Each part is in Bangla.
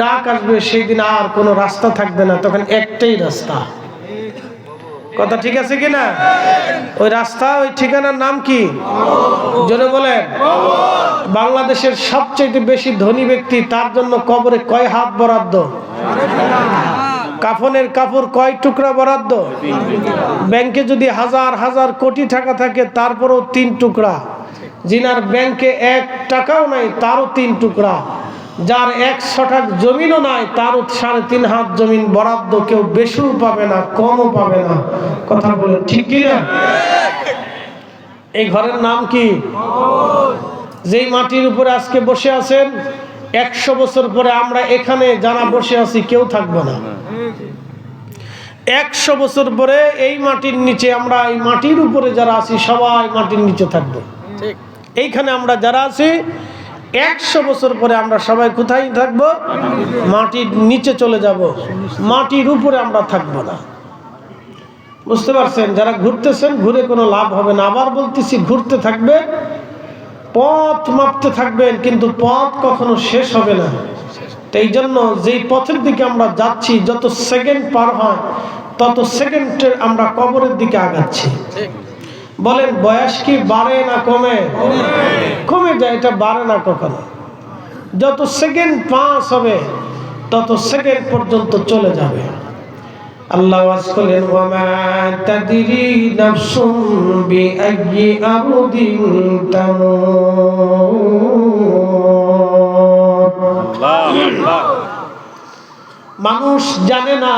ডাক আসবে সেই দিন আর কোনো রাস্তা থাকবে না, তখন একটাই রাস্তা। কথা ঠিক আছে কি না ওই রাস্তা, ওই ঠিকানার নাম কি? জোরে বলেন। বাংলাদেশের সবচেয়ে বেশি ধনী ব্যক্তি, তার জন্য কবরে কয় হাত বরাদ্দ? কাফনের কাপড় কয় টুকরা বরাদ্দ? ব্যাংকে যদি হাজার হাজার কোটি টাকা থাকে, তারপরও তিন টুকরা। জিনার ব্যাংকে এক টাকাও নাই, তারও তিন টুকরা। যার এক শটাক জমিনও নাই তার সাড়ে তিন হাত জমিন বরাদ্দ কেউ বেশিও পাবে না কমও পাবে না। কথা বলে ঠিক কি না? এই ঘরের নাম কি? যেই মাটির উপরে আজকে বসে আছেন একশো বছর পরে আমরা এখানে যারা বসে আছি কেউ থাকবে না। একশো বছর পরে এই মাটির নিচে আমরা এই মাটির উপরে যারা আছি সবাই মাটির নিচে থাকব। এইখানে আমরা যারা আছি একশো বছর পরে আমরা সবাই কোথায় থাকব? মাটির নিচে চলে যাব। মাটির উপরে আমরা থাকব না। বুঝতে পারছেন? যারা ঘুরতেছেন, ঘুরে কোনো লাভ হবে না। আবার বলতেছি, ঘুরতে থাকবে, পথ মাপতে থাকবেন, কিন্তু পথ কখনো শেষ হবে না। এই জন্য যেই পথের দিকে আমরা যাচ্ছি, যত সেকেন্ড পার হয়, তত সেকেন্ডের আমরা কবরের দিকে আগাচ্ছি। বলেন বয়স কি বাড়ে না কমে? কমে। যায় এটা বাড়ে না কখনো। যত সেকেন্ড পাস হবে তত সেকেন্ড পর্যন্ত চলে যাবে। আল্লাহ ওয়াজ করলেন ওয়ামা তাদরি নাফসুম বিআইয়ি আরদিন তামুত। মানুষ জানে না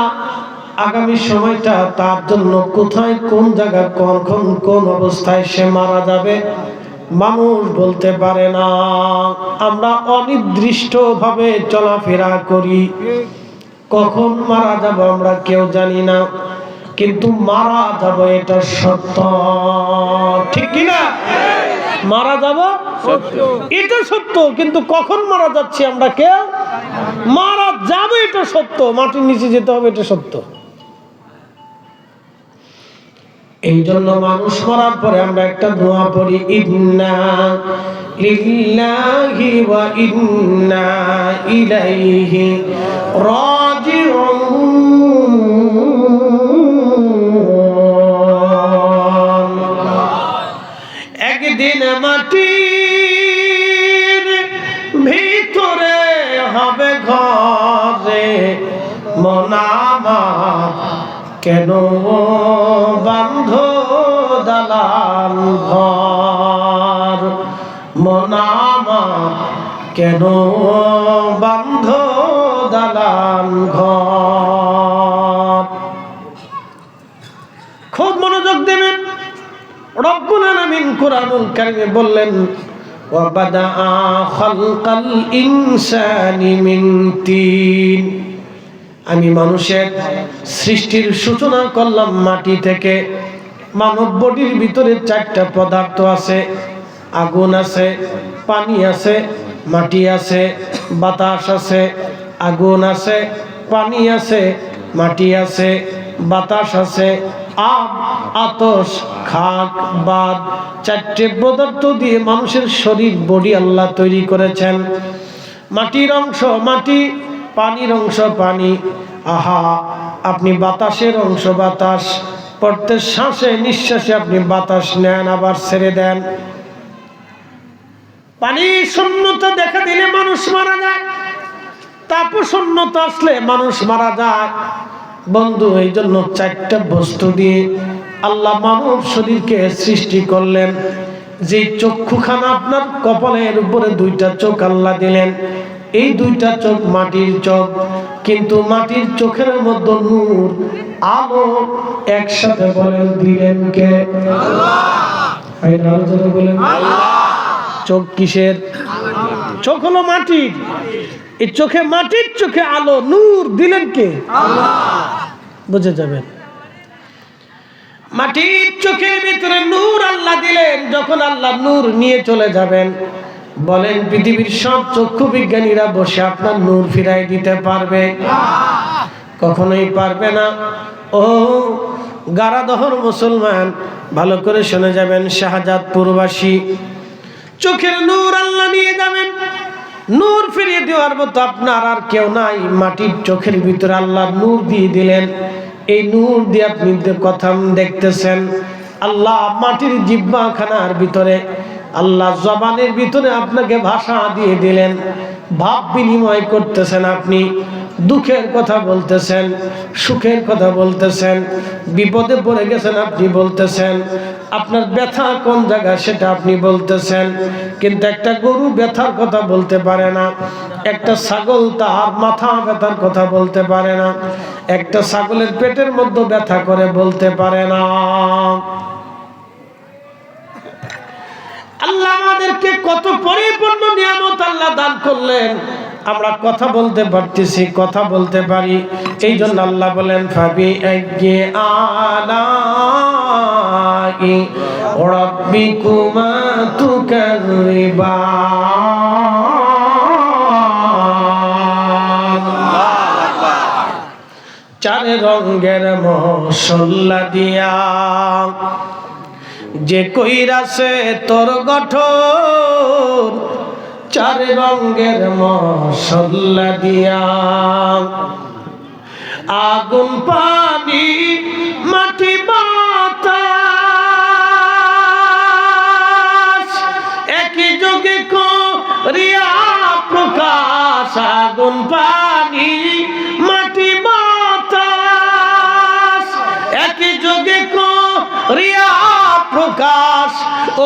আগামী সময়টা তার জন্য কোথায়, কোন জায়গা কখন কোন অবস্থায় সে মারা যাবে? মানুষ বলতে পারে না। আমরা অনির্দিষ্ট ভাবে চলাফেরা করি। কখন মারা যাব আমরা কেউ জানি না, কিন্তু মারা যাব এটা সত্য। ঠিক কি না? মারা যাব? এটা সত্য, কিন্তু কখন মারা যাচ্ছি আমরা কেউ? মারা যাবে এটা সত্য, মাটির নিচে যেতে হবে এটা সত্য। এই জন্য মানুষ মরার পরে আমরা একটা দোয়া পড়ি, ইন্না লিল্লাহি ওয়া ইন্না ইলাইহি রাজিউন। একদিন মাটির ভিতরে হবে ঘরে মনামা কেন বান্ধ দালাল ঘর? মনামা কেন বান্ধ দালাল ঘর? খুব মনোযোগ দেবেন। রব্বুল আলামিন কোরআনুল কারিমে বললেন ওয়াবাদা খালকাল ইনসানি মিন তিন। আমি মানুষের সৃষ্টির সূচনা করলাম মাটি থেকে। মানব বডির ভিতরে চারটা পদার্থ আছে, আগুন আছে, পানি আছে, মাটি আছে, বাতাস আছে, আগুন আছে, পানি আছে, মাটি আছে, বাতাস আছে আব আতস, খাক, বাদ, চারটে পদার্থ দিয়ে মানুষের শরীর, বডি আল্লাহ তৈরি করেছেন। মাটির অংশ মাটি পানির অংশ পানি। আহা, আপনি বাতাসের অংশ বাতাস। প্রত্যেক শ্বাসে, নিঃশ্বাসে আপনি বাতাস নেন, আবার ছেড়ে দেন। পানি শূন্যতা দেখা দিলে মানুষ মারা যায়। তারপর শূন্যতা আসলে মানুষ মারা যায়। বন্ধু এই জন্য চারটা বস্তু দিয়ে আল্লাহ মানব শরীরকে সৃষ্টি করলেন। যে চক্ষুখানা আপনার কপালের উপরে দুইটা চোখ আল্লাহ দিলেন। এই দুইটা চোখ মাটির চোখ, কিন্তু মাটির চোখের মধ্যে নূর, আলো একসাথে বলেন দিলেন কে? বলেন চোখ কিসের? চোখ হলো মাটির। এই চোখে মাটির চোখে আলো, নূর দিলেন কে? বুঝে যাবেন। মাটির চোখের ভিতরে নূর আল্লাহ দিলেন, যখন আল্লাহ নূর নিয়ে চলে যাবেন বলেন, পৃথিবীর সব চক্ষু বিজ্ঞানীরা বসে আপনার নূর ফিরাই দিতে পারবে। কখনোই পারবে না। ও, গারাদহর মুসলমান, ভালো করে শুনে যাবেন শাহজাদপুরবাসী। চোখের নূর আল্লাহ নিয়ে যাবেন। নূর ফিরিয়ে দেওয়ার মতো আপনার আর কেউ নাই। মাটির চোখের ভিতরে আল্লাহ নূর দিয়ে দিলেন। এই নূর দিয়ে আপনি কথা দেখতেছেন, আল্লাহ মাটির জিব্বা খানার ভিতরে আল্লাহ জবানের ভিতরে আপনাকে ভাষা দিয়ে দিলেন। ভাব বিনিময় করতেছেন আপনি, দুঃখের কথা বলতেছেন, সুখের কথা বলতেছেন, বিপদে পড়ে গেছেন আপনি বলতেছেন, আপনার ব্যথা কোন জায়গা সেটা আপনি বলতেছেন, কিন্তু একটা গরু ব্যথার কথা বলতে পারে না, একটা ছাগল তার মাথা ব্যথার কথা বলতে পারে না, একটা ছাগলের পেটের মধ্যে ব্যথা করে বলতে পারে না। আল্লাহ আমাদেরকে কত পরিপূর্ণ নিয়ামত আল্লাহ দান করলেন। আমরা কথা বলতে পারতেছি, কথা বলতে পারি। এই জন্য আল্লাহ বলেন ফাবি আজ্ঞে আলাই রব্বিকুমা তুকারিবান চার রঙের মশল্লা দিয়া যে কইরাছে তোর গঠন চার রঙের মশল্লা দিয়া। আগুন পানি মাটি বাতাস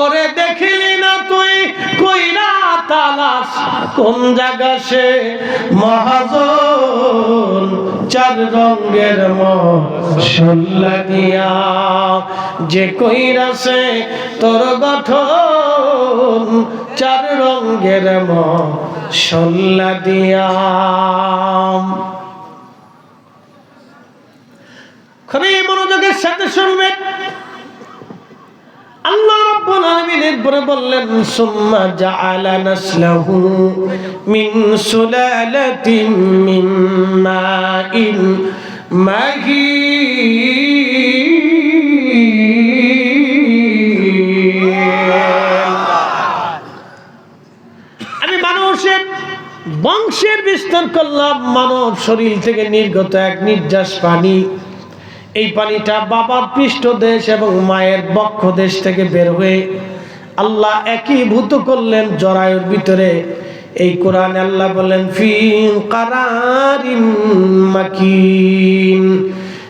ওরে দেখিলি না তুই, কইরা তালাশ। কোন জায়গা সে মহাজন, চার রঙের দিয়া যে কইরাছে তোর গঠন, চার রঙের মশল্লা দিয়া খুবই মনোযোগের সাথে শুনবেন। আল্লাহ আমি মানুষের বংশের বিস্তার করলাম মানব শরীর থেকে নির্গত এক নির্যাস পানি এই পানিটা বাবার পৃষ্ঠ দেশ এবং মায়ের বক্ষ দেশ থেকে বের হয়ে আল্লাহ একীভূত করলেন জরায়ুর ভিতরে। এই কোরআন আল্লাহ বলেন ফি কারারিন মাকিন।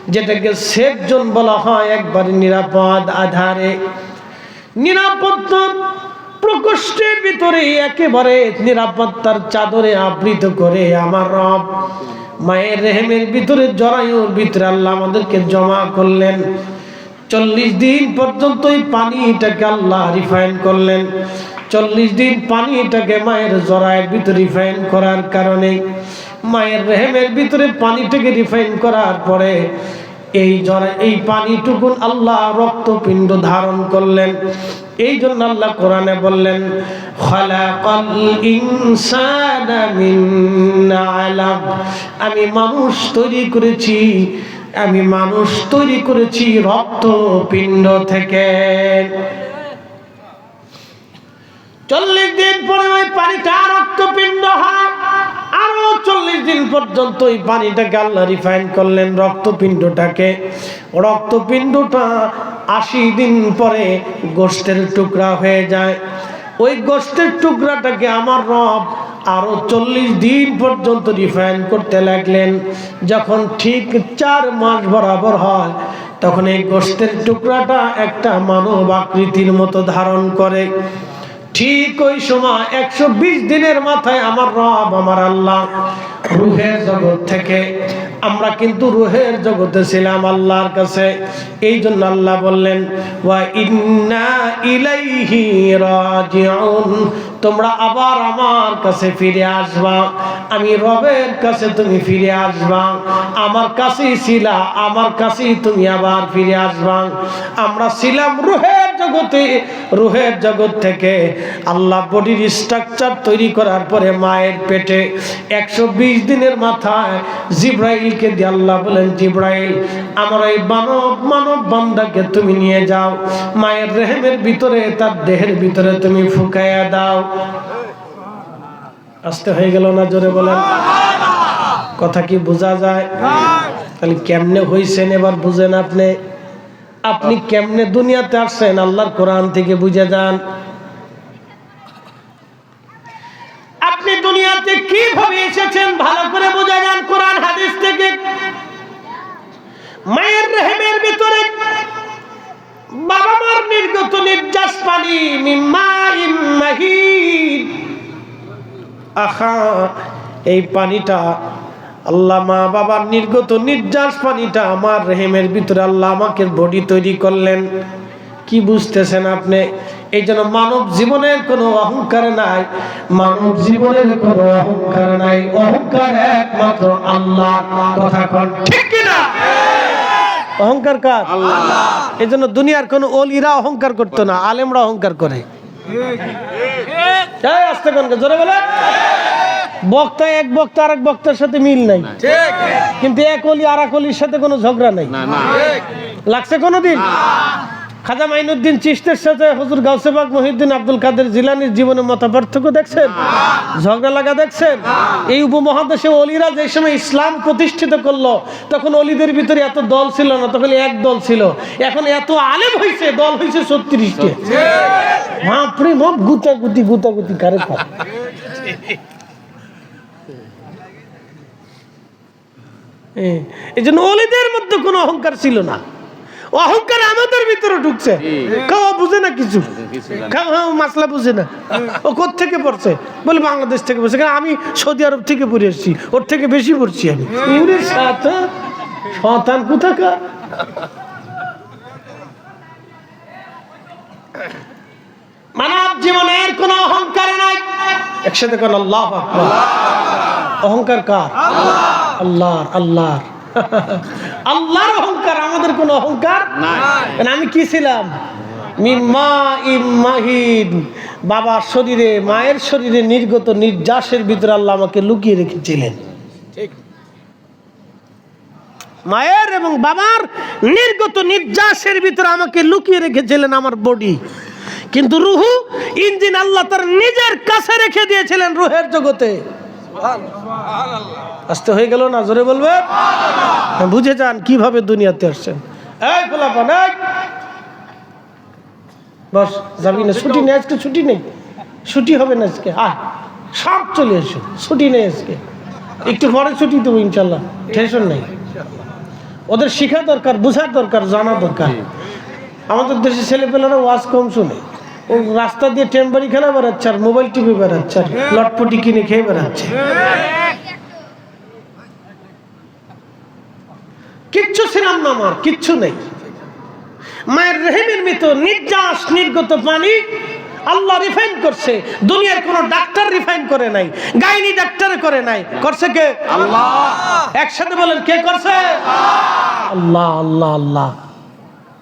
যেটাকে সেফ বলা হয়, একবারে নিরাপদ আধারে। নিরাপত্তার প্রকোষ্ঠের ভিতরে একেবারে নিরাপত্তার চাদরে আবৃত করে আমার রব। মায়ের রেহেমের ভিতরে জরায়ুর ভিতরে আল্লাহ আমাদেরকে জমা করলেন। চল্লিশ দিন পর্যন্ত পানিটাকে আল্লাহ রিফাইন করলেন। চল্লিশ দিন পানিটাকে মায়ের জরায়ের ভিতরে রিফাইন করার কারণে মায়ের রেহেমের ভিতরে পানিটাকে রিফাইন করার পরে এই জরা এই পানিটুকুন আল্লাহ রক্তপিণ্ড ধারণ করলেন। এই জন্য আল্লাহ কোরআনে বললেন আমি মানুষ তৈরি করেছি, আমি মানুষ তৈরি করেছি রক্তপিণ্ড থেকে। চল্লিশ দিন পরে ওই পানিটা রক্তপিণ্ড হয়। চল্লিশ দিন পর্যন্ত ওই পানিটাকে আল্লাহ রিফাইন করলেন রক্তপিণ্ডটাকে। রক্তপিণ্ডটা আশি দিন পরে গোষ্ঠের টুকরা হয়ে যায়। ওই গোষ্ঠের টুকরাটাকে আমার রব আরও চল্লিশ দিন পর্যন্ত রিফাইন করতে লাগলেন। যখন ঠিক চার মাস বরাবর হয়, তখন এই গোষ্ঠের টুকরাটা একটা মানব আকৃতির মতো ধারণ করে। ঠিক ওই সময় একশো বিশ দিনের মাথায় আমার রব, আমার আল্লাহ রুহের জগৎ থেকে আমরা কিন্তু রুহের জগতে ছিলাম আল্লাহর কাছে। এই জন্য আল্লাহ বললেন, ওয়া ইন্না ইলাইহি রাজিউন। তোমরা আবার আমার কাছে ফিরে আসবা। আমি রবের কাছে তুমি ফিরে আসবা। আমার কাছেই ছিলা, আমার কাছেই তুমি আবার ফিরে আসবা। আমরা ছিলাম রুহের জগতে, রুহের জগৎ থেকে। আল্লাহ বডির স্ট্রাকচার তৈরি করার পরে মায়ের পেটে একশো বিশ দিনের মাথায় জিব্রাইলকে দিয়ে আল্লাহ বলেন, জিব্রাইল, আমার এই মানব মানব বান্দাকে তুমি নিয়ে যাও। মায়ের রেহেমের ভিতরে, তার দেহের ভিতরে তুমি ফুকাইয়া দাও। আসতে হয়ে গেল না জোরে বলেন। কথা কি বোঝা যায়? তাহলে কেমনে হইছেন এবার বুঝেন আপনি। আপনি কেমনে দুনিয়াতে আসছেন? আল্লাহর কোরআন থেকে বুঝে যান। আপনি দুনিয়াতে কীভাবে এসেছেন ভালো করে বোঝা যান কোরআন, হাদিস থেকে। মায়ের রেহেমের ভিতরে বাবা নির্গত নির্যাস পানি আহা এই পানিটা আল্লাহ মা বাবার নির্গত নির্যাস পানিটা আমার রেহেমের ভিতরে আল্লাহ আমাকে বডি তৈরি করলেন। কি বুঝতেছেন আপনি? এই জন্য মানব জীবনের কোনো অহংকার নাই মানব জীবনের কোনো অহংকার নাই। অহংকার একমাত্র আল্লাহ কথা কন ঠিক কিনা? অহংকার কার? এই জন্য দুনিয়ার কোনো অলিরা অহংকার করতো না আলেমরা অহংকার করে। আস্তে জোরে বলে। বক্তা এক বক্তা আর এক বক্তার সাথে মিল নাই। কিন্তু এক অলি আর এক অলির সাথে কোনো ঝগড়া নাই। লাগছে কোনোদিন খাজা মাইনুদ্দিন চিস্তের সাথে হুজুর গাউসেবাগ মহিউদ্দিন আব্দুল কাদের জিলানির জীবনে মত পার্থক্য দেখছেন? ঝগড়া লাগা দেখছেন? এই উপমহাদেশে অলিরা যে সময় ইসলাম প্রতিষ্ঠিত করল, তখন অলিদের ভিতরে এত দল ছিল না, তখন এক দল ছিল। এখন এত আলেম হয়েছে দল হয়েছে ছত্রিশটি। বাপরে বাপ গুতাগুতি গুতাগুতি কারে এই জন্য অলিদের মধ্যে কোনো অহংকার ছিল না। অহংকার আমাদের ভিতরে ঢুকছে। খাওয়া বুঝে না কিছু। খাওয়া মাসলা বুঝে না। ও কোথ থেকে পড়ছে? বলে বাংলাদেশ থেকে পড়ছে। কারণ আমি সৌদি আরব থেকে পড়ে এসেছি। ওর থেকে বেশি পড়ছি আমি। শতান কোথাকার? মানব জীবনের কোনো অহংকার নাই। একসাথে কোন আল্লাহ অহংকার কার? আল্লাহর আল্লাহর। আল্লাহর অহংকার আমাদের কোনো অহংকার আমি কি ছিলাম? বাবার শরীরে মায়ের শরীরে নির্গত নির্যাসের ভিতরে আল্লাহ আমাকে লুকিয়ে রেখেছিলেন। মায়ের এবং বাবার নির্গত নির্যাসের ভিতরে আমাকে লুকিয়ে রেখেছিলেন আমার বডি। কিন্তু রুহু ইঞ্জিন আল্লাহ তার নিজের কাছে রেখে দিয়েছিলেন রুহের জগতে। আসতে হয়ে গেল না? জোরে বলবে? হ্যাঁ, বুঝে যান কীভাবে দুনিয়াতে আসছেন। এই গোলাপান বস যাবি না? ছুটি নেই আজকে ছুটি নেই। ছুটি হবে না আজকে। আয় সব চলে এসো। ছুটি নেই আজকে। একটু পরে ছুটি দেবো ইনশাল্লাহ টেনশন নেই। ওদের শেখা দরকার বোঝার দরকার জানা দরকার। আমাদের দেশে ছেলেপেলেরা ওয়াজ কম শুনে। ও রাস্তা দিয়ে টেম্পারি খেলা বেড়াচ্ছে আর মোবাইল টিভি বেড়াচ্ছে আর লটপটি কিনে খেয়ে বেড়াচ্ছে। কিচ্ছু ছিলাম না আমার কিচ্ছু নেই। মায়ের রেহেমের মতো নির্যাস নির্গত পানি আল্লাহ রিফাইন করছে। দুনিয়ার কোন ডাক্তার রিফাইন করে নাই গাইনি ডাক্তার করে নাই। করছে কে? আল্লাহ। একসাথে বলেন কে করছে? আল্লাহ আল্লাহ আল্লাহ।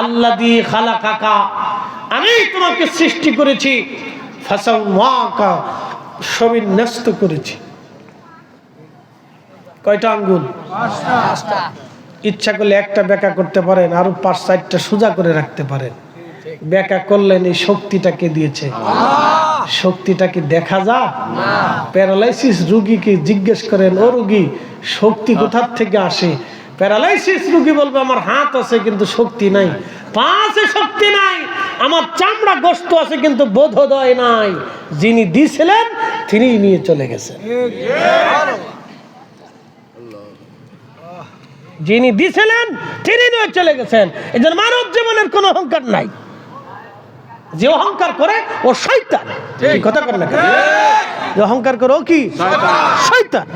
আল্লাহ দিয়ে খালা কাকা আমি তোমাকে সৃষ্টি করেছি ফাসাওয়াকা সবই ন্যস্ত করেছি। কয়টা আঙ্গুল? ইচ্ছা করলে একটা বেকা করতে পারেন আরও পাঁচ চারটা সোজা করে রাখতে পারেন। বেকা করলেন এই শক্তিটাকে দিয়েছে? শক্তিটা কি দেখা যা? প্যারালাইসিস রুগীকে জিজ্ঞেস করেন ও রুগী শক্তি কোথার থেকে আসে? প্যারালাইসিস রুগী বলবে আমার হাত আছে কিন্তু শক্তি নাই। পা আছে শক্তি নাই। আমার চামড়া গোস্ত আছে কিন্তু বোধোদয় নাই। যিনি দিয়েছিলেন তিনি নিয়ে চলে গেছেন। যিনি দিছিলেন তিনি নিয়ে চলে গেছেন। এই জন্য মানব জীবনের কোনো অহংকার নাই। যে অহংকার করে ও শৈতান কথা করে না যে অহংকার করে ও কি? শৈতান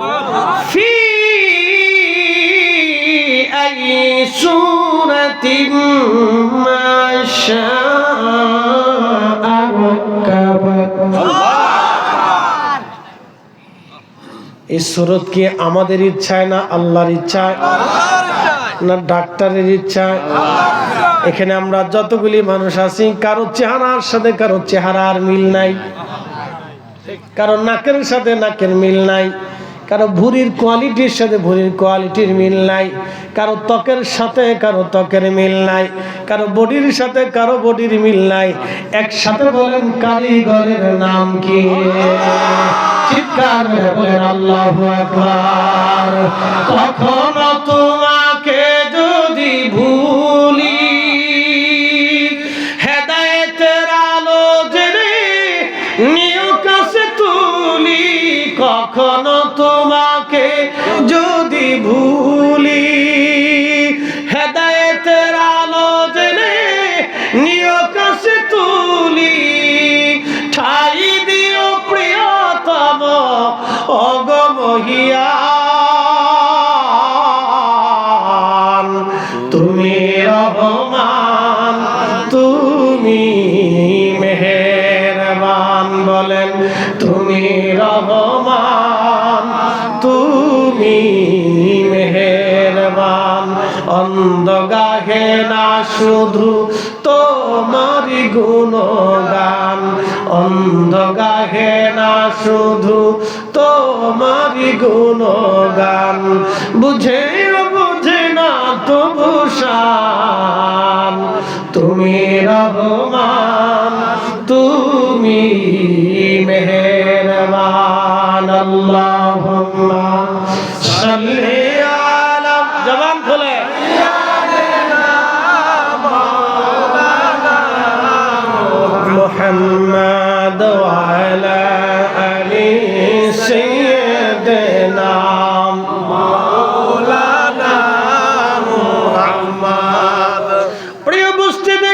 في أي سورة ما شاء এই সুরত কি আমাদের ইচ্ছায় না আল্লাহর ইচ্ছায়? না ডাক্তারের ইচ্ছায়? এখানে আমরা যতগুলি মানুষ আছি, কারও চেহারার সাথে কারও চেহারার মিল নাই। কারও নাকের সাথে নাকের মিল নাই। কারও ভুরির কোয়ালিটির সাথে ভুরির কোয়ালিটির মিল নাই। কারও ত্বকের সাথে কারও ত্বকের মিল নাই। কারও বডির সাথে কারও বডির মিল নাই। একসাথে বলেন কারিগরের নাম কি? চিৎকার করে বলেন, আল্লাহ কখনো তোমাকে যদি ভুলি রহমান, তুমি মেহেরবান অন্ধ গাহে না শুধু তোমারি গুণগান অন্ধ গাহে না শুধু তোমারি গুণগান, বুঝে বুঝে না তবু তুমি রহমান। জবান খুলে محمد وعلى آل سيدنا مولانا محمد প্রিয় উপস্থিতি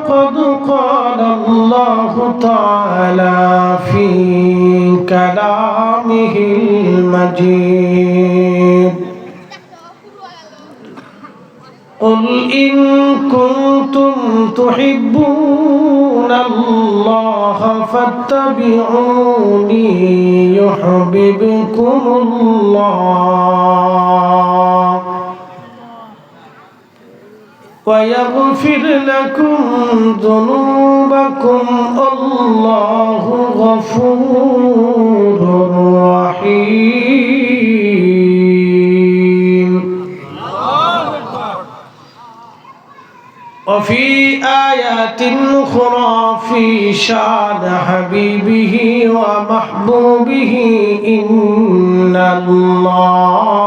تعالى في كلامه المجيد قل إن كنتم تحبون الله فاتبعوني يحببكم الله ويغفر لكم ذنوبكم الله غفور رحيم وفي آيات أخرى في شان حبيبه ومحبوبه إن الله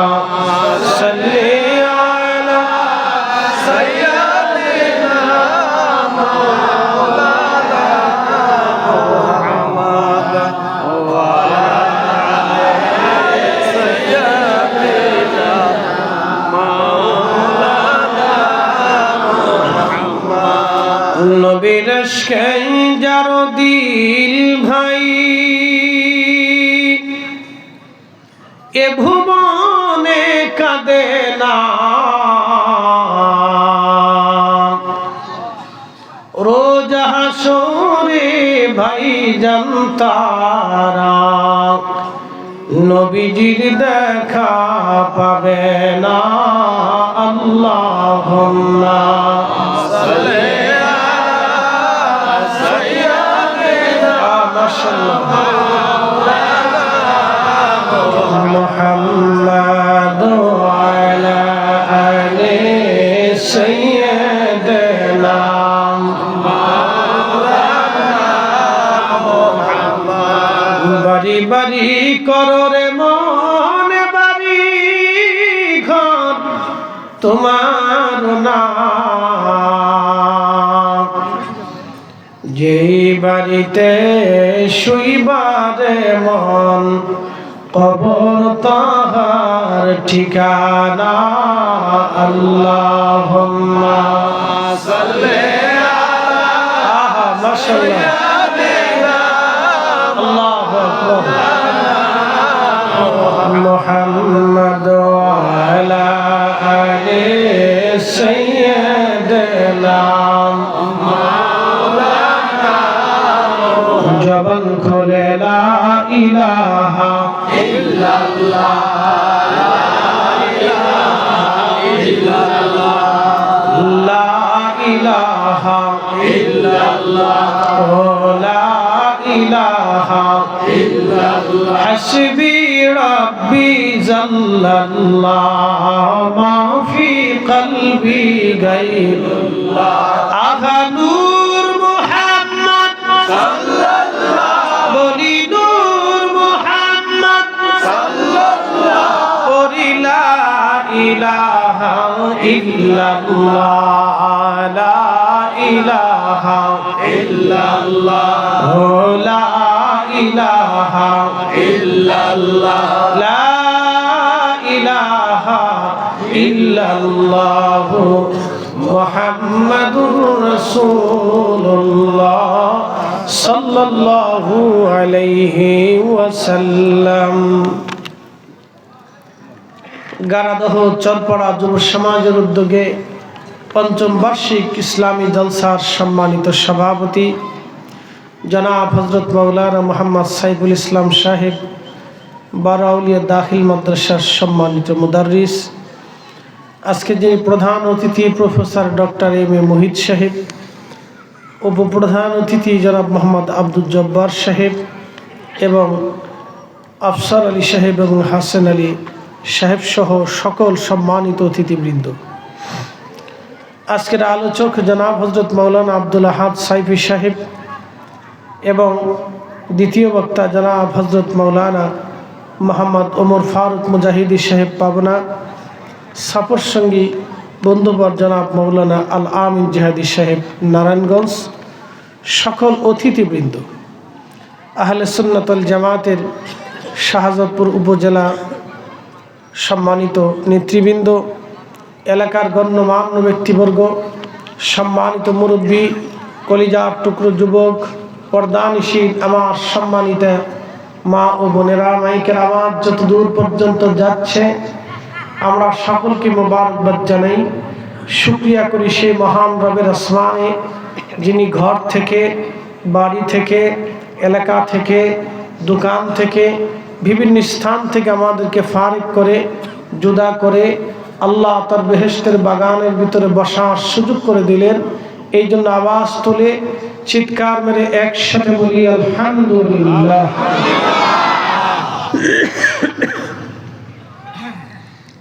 নবীর যার দিল ভাই? এ ভুবনে কাঁদে না। রোজ হাসরে ভাই জনতারা নবীজির দেখা পাবে না। আল্লাহ ঠিকানা আল্লাহ আহা মাশাল্লাহ গাইরুল্লাহ আহা নূর মুহাম্মদ সাল্লাল্লাহ বলি নূর মুহাম্মদ লা ইলাহা ইল্লাল্লাহ। রাসূলুল্লাহ সাল্লাল্লাহু আলাইহি ওয়াসাল্লাম। গারাদহ, চরপড়া যুব সমাজের উদ্যোগে পঞ্চম বার্ষিক ইসলামী জলসার সম্মানিত সভাপতি জনাব হজরত মৌলানা মোহাম্মদ সাইফুল ইসলাম সাহেব, বারাউলিয়া দাখিল মাদ্রাসার সম্মানিত মুদারিস আজকে যিনি প্রধান অতিথি professor doctor M A Mohit সাহেব উপপ্রধান অতিথি জনাব মোহাম্মদ আব্দুল জব্বার সাহেব এবং আফসার আলী সাহেব এবং হাসান আলী সাহেব সহ সকল সম্মানিত অতিথিবৃন্দ। আজকের আলোচক জনাব হজরত মৌলানা আব্দুল আহাদ সাইফি সাহেব এবং দ্বিতীয় বক্তা জনাব হজরত মৌলানা মোহাম্মদ ওমর ফারুক মুজাহিদি সাহেব পাবনা সাপর সঙ্গী বন্ধুবর জনাব মৌলানা আল আমিন জাহাদি সাহেব, নারায়ণগঞ্জ, সকল অতিথিবৃন্দ, আহলে সুন্নতল জামাতের শাহজাদপুর উপজেলা সম্মানিত নেতৃবৃন্দ, এলাকার গণ্যমান্য ব্যক্তিবর্গ, সম্মানিত মুরব্বী, কলিজার টুকরো যুবক, পর্দানিশীল, আমার সম্মানিত মা ও বোনেরা, মাইকের আওয়াজ যত দূর পর্যন্ত যাচ্ছে আমরা সকলকে মোবারকবাদ জানাই। শুক্রিয়া করি সেই মহান রবের আসমানে যিনি ঘর থেকে, বাড়ি থেকে, এলাকা থেকে, দোকান থেকে, বিভিন্ন স্থান থেকে আমাদেরকে ফারিক করে, জুদা করে, আল্লাহ তার বেহেস্তের বাগানের ভিতরে বসার সুযোগ করে দিলেন। এই জন্য আওয়াজ তুলে চিৎকার মেরে একসাথে বলি, আলহামদুলিল্লাহ।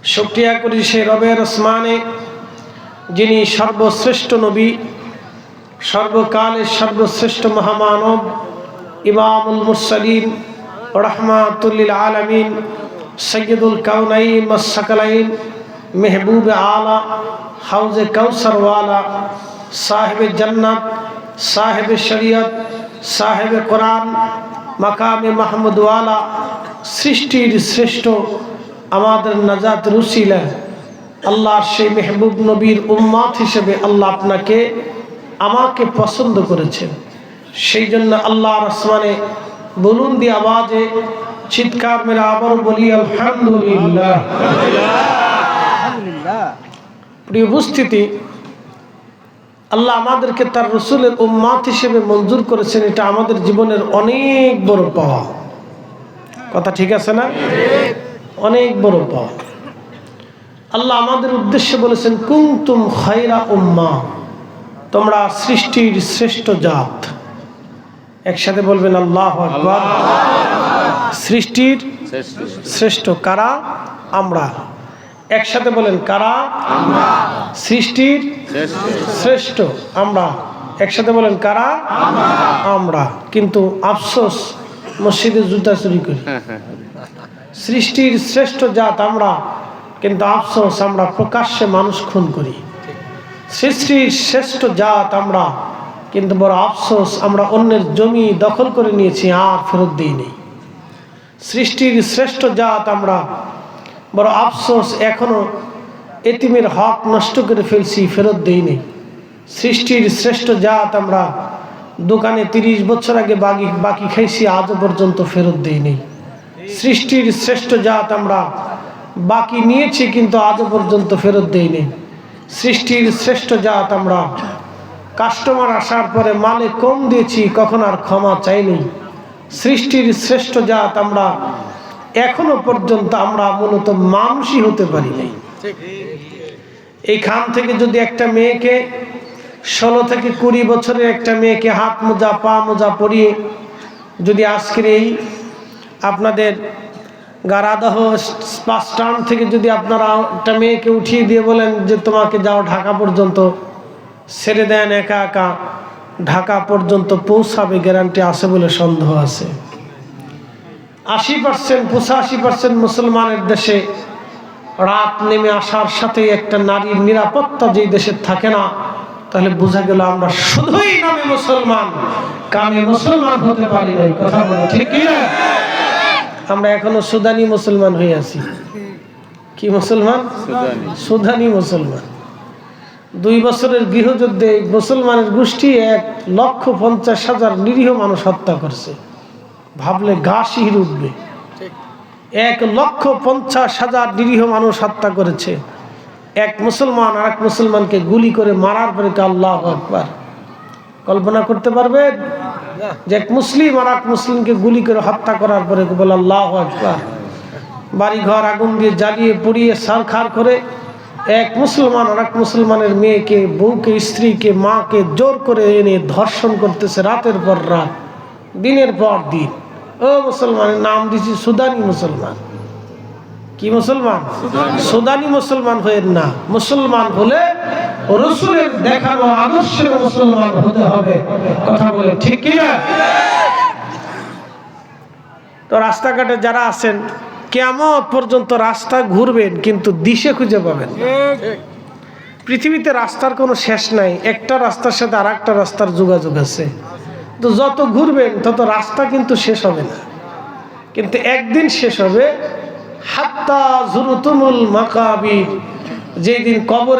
শুক্রিয়া করি সে রবের আসমানে, যিনি সর্বশ্রেষ্ঠ নবী, সর্বকালের সর্বশ্রেষ্ঠ মহামানব, ইমামুল মুরসালিন, রহমাতুল্লিল আলমিন সৈয়দুল কাউনাইন মসাকলাইন মেহবুব আলা, হাউজে কাউসারওয়ালা সাহেব জান্নাত, সাহেব শরিয়ত, সাহেব কোরআন, মাকামে মাহমুদওয়ালা সৃষ্টির শ্রেষ্ঠ আমাদের নাজাত রুসিলা আল্লাহ সেই মেহবুব নবীর উম্মাত হিসেবে আল্লাহ আপনাকে আমাকে পছন্দ করেছেন। সেই জন্য আল্লাহ আসমানে বলুন দিয়ে আওয়াজে চিৎকার মেরে আবারও বলি আলহামদুলিল্লাহ। প্রিয় উপস্থিতি আল্লাহ আমাদেরকে তার রসুলের উম্মাত হিসেবে মঞ্জুর করেছেন এটা আমাদের জীবনের অনেক বড় পাওয়া। কথা ঠিক আছে না? অনেক বড় পাওয়া আল্লাহ আমাদের উদ্দেশ্যে বলেছেন কুমতুম খাইরা উম্মা। তোমরা সৃষ্টির শ্রেষ্ঠ জাত। একসাথে বলবেন, আল্লাহ আকবার। সৃষ্টির শ্রেষ্ঠ কারা? আমরা। একসাথে বলেন, কারা? সৃষ্টির শ্রেষ্ঠ আমরা। একসাথে বলেন, কারা? আমরা। কিন্তু আফসোস, মসজিদে জুতা চুরি করি। সৃষ্টির শ্রেষ্ঠ জাত আমরা, কিন্তু আফসোস আমরা প্রকাশ্যে মানুষ খুন করি। সৃষ্টির শ্রেষ্ঠ জাত আমরা, কিন্তু বড় আফসোস আমরা অন্যের জমি দখল করে নিয়েছি, আর ফেরত দিই নেই। সৃষ্টির শ্রেষ্ঠ জাত আমরা, বড় আফসোস এখনও এতিমের হক নষ্ট করে ফেলছি, ফেরত দিই নেই। সৃষ্টির শ্রেষ্ঠ জাত আমরা, দোকানে তিরিশ বছর আগে বাকি বাকি খাইছি, আজও পর্যন্ত ফেরত দিই নেই। সৃষ্টির শ্রেষ্ঠ জাত আমরা বাকি নিয়েছি কিন্তু আজও পর্যন্ত ফেরত দেই নেই সৃষ্টির শ্রেষ্ঠ জাত আমরা। কাস্টমার আসার পরে মালে কম দিয়েছি, কখন আর ক্ষমা চাইনি। সৃষ্টির শ্রেষ্ঠ জাত আমরা, এখনও পর্যন্ত আমরা মূলত মানুষই হতে পারি নাই। এইখান থেকে যদি একটা মেয়েকে ষোলো থেকে কুড়ি বছরের একটা মেয়েকে হাত মোজা, পা মোজা পরিয়ে যদি আজকের এই আপনাদের গারাদহ বাস স্ট্যান্ড থেকে যদি আপনারা একটা মেয়েকে উঠিয়ে দিয়ে বলেন যে তোমাকে যাও ঢাকা পর্যন্ত, ছেড়ে দেন একা একা, ঢাকা পর্যন্ত পৌঁছাবে গ্যারান্টি আছে বলে সন্দেহ আছে। আশি পার্সেন্ট পঁচাশি পার্সেন্ট মুসলমানের দেশে রাত নেমে আসার সাথে একটা নারীর নিরাপত্তা যেই দেশে থাকে না, তাহলে বোঝা গেল আমরা শুধুই নামে মুসলমান, কামে মুসলমান হতে পারি কথা বলো, ঠিক আমরা এখনও সুদানি মুসলমান হয়ে আছি। কি মুসলমান? সুদানি। মুসলমান। দুই বছরের গৃহযুদ্ধে মুসলমানের গোষ্ঠী এক লক্ষ পঞ্চাশ হাজার নিরীহ মানুষ হত্যা করছে। ভাবলে গা শিহির উঠবে। এক লক্ষ পঞ্চাশ হাজার নিরীহ মানুষ হত্যা করেছে। এক মুসলমান আর এক মুসলমানকে গুলি করে মারার পরে আল্লাহ আকবার। কল্পনা করতে পারবেন? যে এক মুসলিম আর এক মুসলিমকে গুলি করে হত্যা করার পরে বলে, আল্লাহ বাড়ি ঘর আগুন দিয়ে জ্বালিয়ে পুড়িয়ে সারখার করে এক মুসলমান আর এক মুসলমানের মেয়েকে, বউকে, স্ত্রীকে, মাকে জোর করে এনে ধর্ষণ করতেছে রাতের পর রাত, দিনের পর দিন। ও মুসলমানের, নাম দিছি সুদানি মুসলমান। কি মুসলমান? সুদানি মুসলমান হয়ে না। মুসলমান হলে রসুলের দেখানো আদর্শের মুসলমান হতে হবে। কথা বলে ঠিক কি না? তো রাস্তাঘাটে যারা আছেন কেমন পর্যন্ত রাস্তা ঘুরবেন, কিন্তু দিশে খুঁজে পাবেন। পৃথিবীতে রাস্তার কোনো শেষ নাই, একটা রাস্তার সাথে আর একটা রাস্তার যোগাযোগ আছে। তো যত ঘুরবেন, তত রাস্তা কিন্তু শেষ হবে না। কিন্তু একদিন শেষ হবে হাত্তা জুরুতুমুল মাকাবির যেদিন কবরে